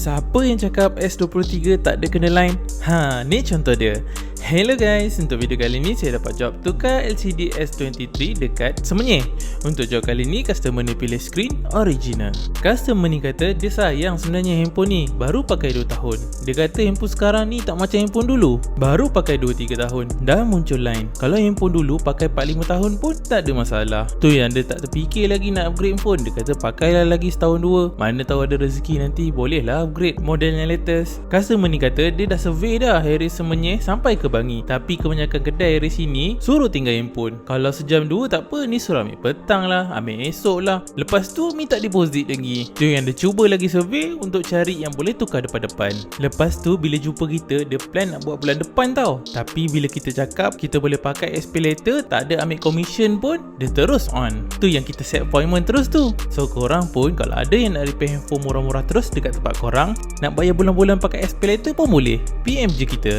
Siapa yang cakap S23 tak ada kena line? Ha, ni contoh dia. Hello guys, untuk video kali ni saya dapat job tukar LCD S23 dekat Semenyih. Untuk job kali ni customer ni pilih screen original. Customer ni kata dia sayang sebenarnya handphone ni, baru pakai 2 tahun. Dia kata handphone sekarang ni tak macam handphone dulu. Baru pakai 2-3 tahun, dah muncul line. Kalau handphone dulu pakai 4-5 tahun pun tak ada masalah. Tu yang dia tak terfikir lagi nak upgrade phone. Dia kata pakailah lagi setahun dua. Mana tahu ada rezeki nanti boleh lah upgrade model yang latest. Customer ni kata dia dah survey dah area Semenyih sampai ke Bangi Tapi kebanyakan kedai dari sini Suruh tinggal handphone. Kalau sejam dua tak apa Ni suruh ambil petang lah Ambil esok lah. Lepas tu minta deposit lagi. Tu yang dia cuba lagi survey Untuk cari yang boleh tukar depan-depan. Lepas tu bila jumpa kita Dia plan nak buat bulan depan tau. Tapi bila kita cakap Kita boleh pakai SP later Tak ada ambil commission pun Dia terus on. Tu yang kita set appointment terus tu. So korang pun Kalau ada yang nak repair handphone murah-murah terus Dekat tempat korang Nak bayar bulan-bulan pakai SP later pun boleh. PM je kita